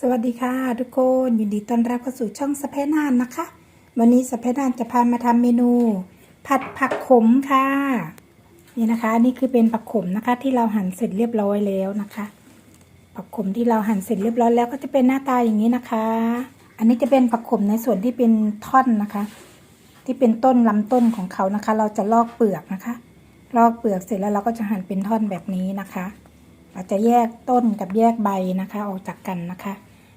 สวัสดีค่ะทุกคนยินดีต้อนรับเข้าสู่ช่องสเปนานนะคะ วันนี้สเปนานจะพามาทำเมนู ผัดผักขมค่ะ นี่นะคะนนี่คือเป็นผักขมนะคะ ที่เราหั่นเสร็จเรียบร้อยแล้วนะคะ ผักขมที่เราหั่นเสร็จเรียบร้อยแล้วก็จะเป็นหน้าตาอย่างนี้นะคะ อันนี้จะเป็นผักขมในส่วนที่เป็นท่อนนะคะ ที่เป็นต้นลำต้นของเขานะคะ เราจะลอกเปลือกนะคะ ลอกเปลือกเสร็จแล้วเราก็จะหั่นเป็นท่อนแบบนี้นะคะ เราจะแยกต้นกับแยกใบนะคะ ออกจากกันนะคะ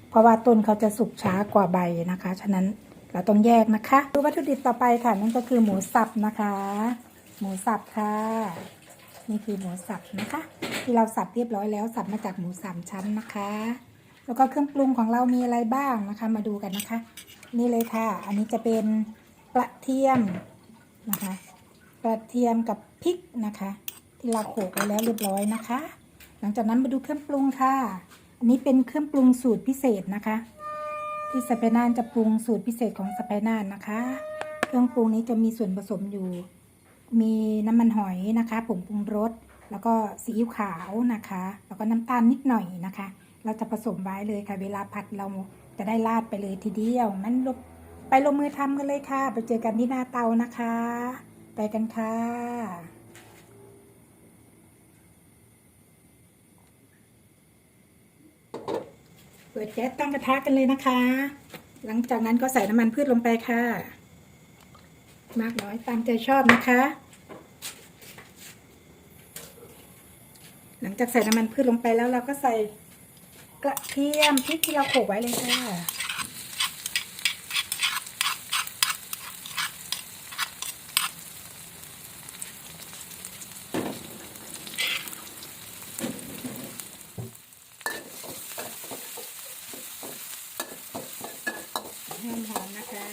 เพราะว่าต้นเขาจะสุกช้ากว่าใบนะคะ ฉะนั้นเราต้องแยกนะคะดูวัตถุดิบต่อไปค่ะนั่นก็คือหมูสับนะคะ หมูสับค่ะ นี่คือหมูสับนะคะ ที่เราสับเรียบร้อยแล้วสับมาจากหมูสามชั้นนะคะ แล้วก็เครื่องปรุงของเรามีอะไรบ้างนะคะ มาดูกันนะคะ นี่เลยค่ะ อันนี้จะเป็นกระเทียมนะคะกระเทียมกับพริกนะคะ ที่เราโขลกไว้แล้วเรียบร้อยนะคะ หลังจากนั้นมาดูเครื่องปรุงค่ะ อันนี้เป็นเครื่องปรุงสูตรพิเศษนะคะ ที่สไปนานจะปรุงสูตรพิเศษของสไปนานนะคะ เครื่องปรุงนี้จะมีส่วนผสมอยู่ มีน้ำมันหอยนะคะผงปรุงรสแล้วก็ซีอิ๊วขาวนะคะ แล้วก็น้ำตาลนิดหน่อยนะคะ เราจะผสมไว้เลยค่ะ เวลาผัดเราจะได้ราดไปเลยทีเดียวมันลงไปลงมือทำกันเลยค่ะ ไปเจอกันที่หน้าเตานะคะ ไปกันค่ะ เปิดแก๊สตั้งกระทะกันเลยนะคะ หลังจากนั้นก็ใส่น้ำมันพืชลงไปค่ะ มากน้อยตามใจชอบนะคะ หลังจากใส่น้ำมันพืชลงไปแล้วเราก็ใส่กระเทียมพริกที่เราโขลกไว้เลยค่ะ ห้หอมนะคะ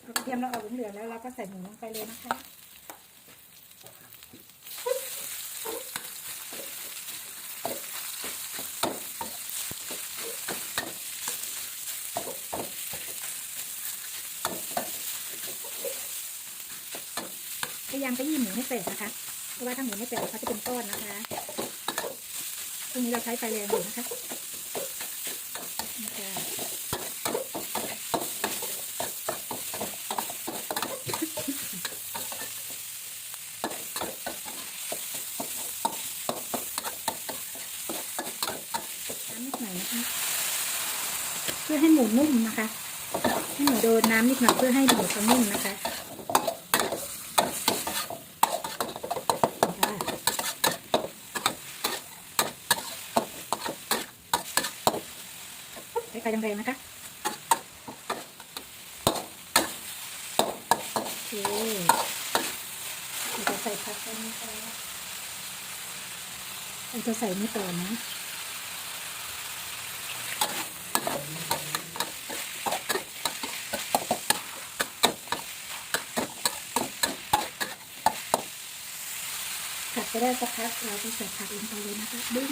เอกระเทียมเราออกเหลืองๆแล้วเราก็ใส่หมูลงไปเลยนะคะ ยายามไปยี่หมูให้แตกนะคะ เพราะว่าถ้าหมูไม่แตกเขาจะเป็นก้อนนะคะ ตรงนี้เราใช้ไฟแรงอยู่นะคะคะน้ำนิดหน่อยนะคะเพื่อให้หมูนุ่มนะคะ ให้หมูโดนน้ำนิดหน่อยเพื่อให้หมูเขานุ่มนะคะ ฟแรงๆนะคะโอเคเราจะใส่ผักไปนะคะเราจะใส่ไม่ต่อนะผัดไปได้สักพักเราก็ใส่ผักลงไปเลยนะคะบึ้ง